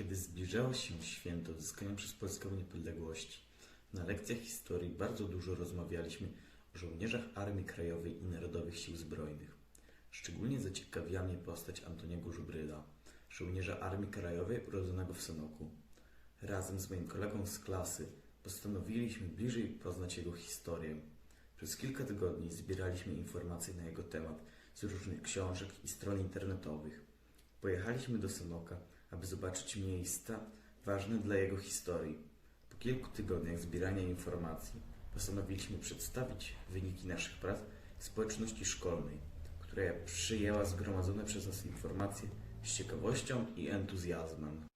Kiedy zbliżało się święto odzyskania przez Polskę niepodległości, na lekcjach historii bardzo dużo rozmawialiśmy o żołnierzach Armii Krajowej i Narodowych Sił Zbrojnych. Szczególnie zaciekawiła mnie postać Antoniego Żubryla, żołnierza Armii Krajowej urodzonego w Sanoku. Razem z moim kolegą z klasy postanowiliśmy bliżej poznać jego historię. Przez kilka tygodni zbieraliśmy informacje na jego temat z różnych książek i stron internetowych. Pojechaliśmy do Sanoka, aby zobaczyć miejsca ważne dla jego historii. Po kilku tygodniach zbierania informacji postanowiliśmy przedstawić wyniki naszych prac społeczności szkolnej, która przyjęła zgromadzone przez nas informacje z ciekawością i entuzjazmem.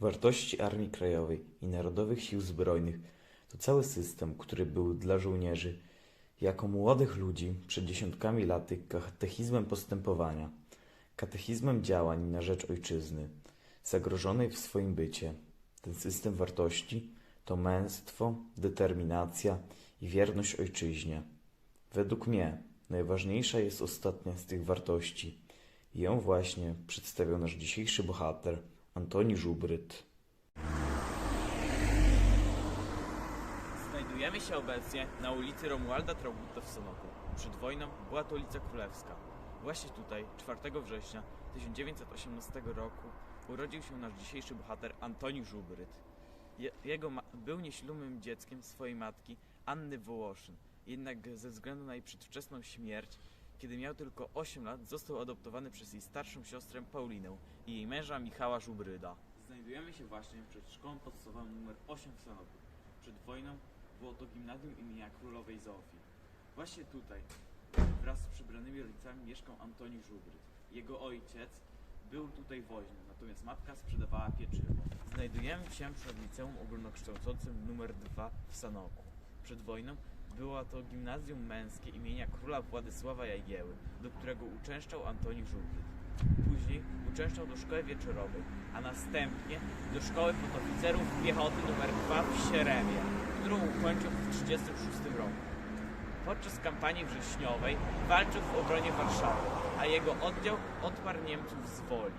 Wartości Armii Krajowej i Narodowych Sił Zbrojnych to cały system, który był dla żołnierzy jako młodych ludzi przed dziesiątkami lat katechizmem postępowania, katechizmem działań na rzecz ojczyzny, zagrożonej w swoim bycie. Ten system wartości to męstwo, determinacja i wierność ojczyźnie. Według mnie najważniejsza jest ostatnia z tych wartości. I ją właśnie przedstawiał nasz dzisiejszy bohater, Antoni Żubryt. Znajdujemy się obecnie na ulicy Romualda Traugutta w Sonoku. Przed wojną była to ulica Królewska. Właśnie tutaj, 4 września 1918 roku, urodził się nasz dzisiejszy bohater Antoni Żubryt. Je, jego był nieślubnym dzieckiem swojej matki Anny Wołoszyn. Jednak ze względu na jej przedwczesną śmierć, kiedy miał tylko 8 lat, został adoptowany przez jej starszą siostrę Paulinę i jej męża Michała Żubryda. Znajdujemy się właśnie przed szkołą podstawową nr 8 w Sanoku. Przed wojną było to gimnazjum imienia królowej Zofii. Właśnie tutaj, wraz z przybranymi rodzicami, mieszkał Antoni Żubryd. Jego ojciec był tutaj woźny, natomiast matka sprzedawała pieczywo. Znajdujemy się przed liceum ogólnokształcącym nr 2 w Sanoku. Przed wojną było to gimnazjum męskie imienia króla Władysława Jagieły, do którego uczęszczał Antoni Żubryd. Później uczęszczał do szkoły wieczorowej, a następnie do szkoły podoficerów piechoty nr 2 w Sieremie, którą ukończył w 1936 roku. Podczas kampanii wrześniowej walczył w obronie Warszawy, a jego oddział odparł Niemców z woli.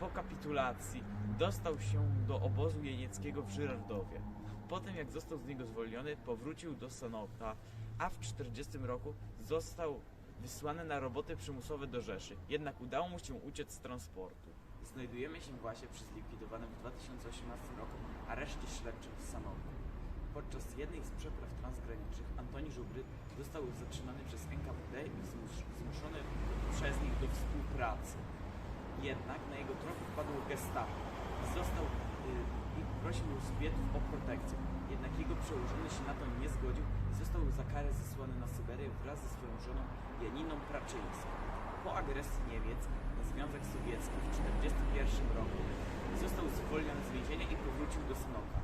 Po kapitulacji dostał się do obozu jenieckiego w Żyrardowie. Potem jak został z niego zwolniony, powrócił do Sanoka, a w 1940 roku został wysłany na roboty przymusowe do Rzeszy. Jednak udało mu się uciec z transportu. Znajdujemy się właśnie przy zlikwidowanym w 2018 roku areszcie śledczym w Sanoku. Podczas jednej z przepraw transgranicznych Antoni Żubry został zatrzymany przez NKWD i zmus- zmuszony przez nich do współpracy. Jednak na jego trop wpadło gestapo. Został y, i prosił Sowietów o protekcję. Jednak jego przełożony się na to nie zgodził i został za karę zesłany na Syberię wraz ze swoją żoną Janiną Praczyńską. Po agresji Niemiec na Związek Sowiecki w 1941 roku został zwolniony z więzienia i powrócił do Sanoka.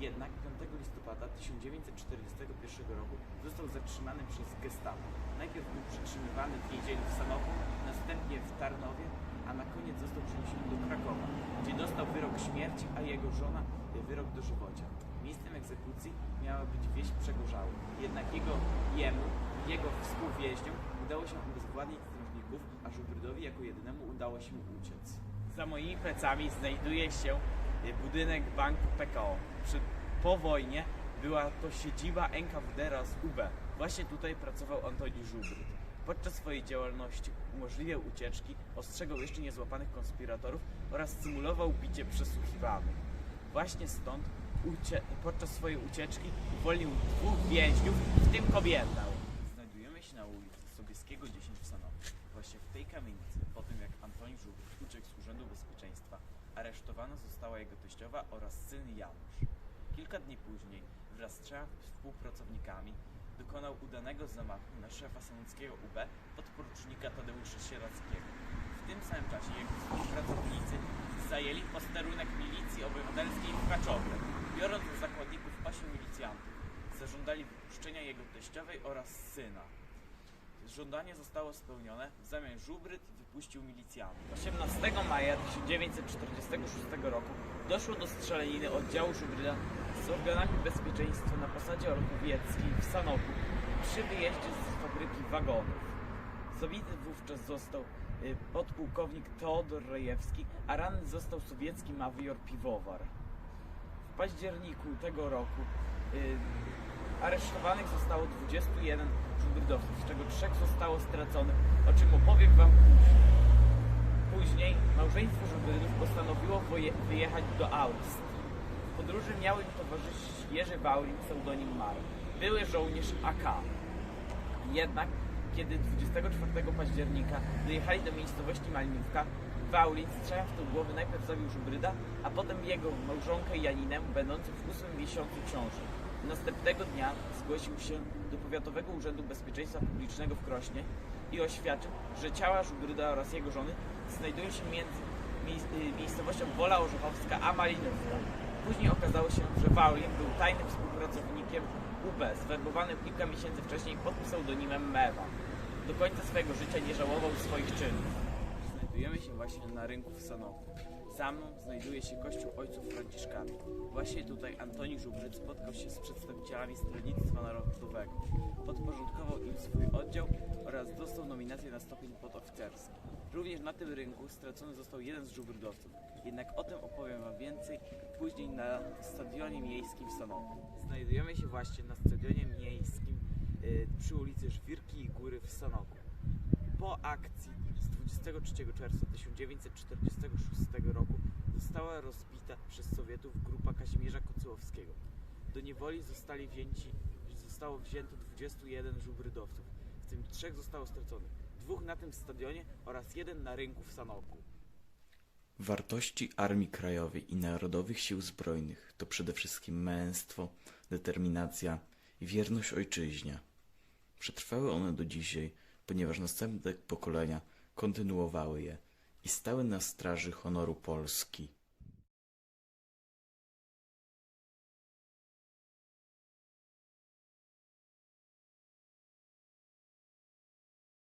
Jednak 5 listopada 1941 roku został zatrzymany przez gestapo. Najpierw był przetrzymywany w więzieniu w Sanoku, następnie w Tarnowie, a na koniec został przeniesiony do Krakowa, gdzie dostał wyrok śmierci, a jego żona wyrok dożywocia. Miejscem egzekucji miała być wieś Przegorzały. Jednak jego jemu, jego współwięźniom udało się obezwładnić strażników, a Żubrydowi jako jedynemu udało się uciec. Za moimi plecami znajduje się budynek banku PKO. Przy, po wojnie była to siedziba NKWD oraz UB. Właśnie tutaj pracował Antoni Żubryd. Podczas swojej działalności umożliwiał ucieczki, ostrzegał jeszcze niezłapanych konspiratorów oraz symulował bicie przesłuchiwanych. Właśnie stąd ucie- podczas swojej ucieczki uwolnił dwóch więźniów, w tym kobietę. Znajdujemy się na ulicy Sobieskiego 10 w Sanoku. Właśnie w tej kamienicy, po tym jak Antoni Żubryt uciekł z Urzędu Bezpieczeństwa, aresztowana została jego teściowa oraz syn Janusz. Kilka dni później wraz z trzema współpracownikami dokonał udanego zamachu na szefa sanockiego UB podporucznika Tadeusza Sierackiego. W tym samym czasie jego współpracownicy zajęli posterunek milicji obywatelskiej w Kaczowie, biorąc za zakładników ośmiu milicjantów. Zażądali wypuszczenia jego teściowej oraz syna. Żądanie zostało spełnione, w zamian Żubryd wypuścił milicjantów. 18 maja 1946 roku doszło do strzelaniny oddziału Żubryda z organami bezpieczeństwa na posadzie Orkowieckiej w Sanoku przy wyjeździe z fabryki wagonów. Zabity wówczas został y, podpułkownik Teodor Rejewski, a ranny został sowiecki major Piwowar. W październiku tego roku y, aresztowanych zostało 21 z czego trzech zostało straconych, o czym opowiem Wam później. Później małżeństwo żubrydów postanowiło wyjechać do Austrii. W podróży miał im towarzyszyć Jerzy Wałrin, pseudonim Mar. Były żołnierz AK. Jednak, kiedy 24 października dojechali do miejscowości Maliniówka, Wałlin strzelając w tą głowę najpierw zabił żubryda, a potem jego małżonkę Janinę, będącą w ósmym miesiącu ciąży. Następnego dnia zgłosił się do Powiatowego Urzędu Bezpieczeństwa Publicznego w Krośnie i oświadczył, że ciała żubryda oraz jego żony znajdują się między y, miejscowością Wola Orzechowska a Malinówka. Później okazało się, że Wałlin był tajnym współpracownikiem UB, zwerbowanym kilka miesięcy wcześniej pod pseudonimem Mewa. Do końca swojego życia nie żałował swoich czynów. Znajdujemy się właśnie na rynku w Sanoku. Za mną znajduje się kościół ojców Franciszkanów. Właśnie tutaj Antoni Żubryc spotkał się z przedstawicielami Stronnictwa Narodowego. Podporządkował im swój oddział oraz dostał nominację na stopień podoficerski. Również na tym rynku stracony został jeden z żubrydowców. Jednak o tym opowiem Wam więcej później na stadionie miejskim w Sanoku. Znajdujemy się właśnie na stadionie miejskim y, przy ulicy Żwirki i Góry w Sanoku. Po akcji z 23 czerwca 1946 roku została rozbita przez Sowietów grupa Kazimierza Kocyłowskiego. Do niewoli zostali wzięci, zostało wzięto 21 żubrydowców, w tym trzech zostało straconych. Dwóch na tym stadionie oraz jeden na rynku w Sanoku. Wartości Armii Krajowej i Narodowych Sił Zbrojnych to przede wszystkim męstwo, determinacja i wierność ojczyźnie. Przetrwały one do dzisiaj, ponieważ następne pokolenia kontynuowały je i stały na straży honoru Polski.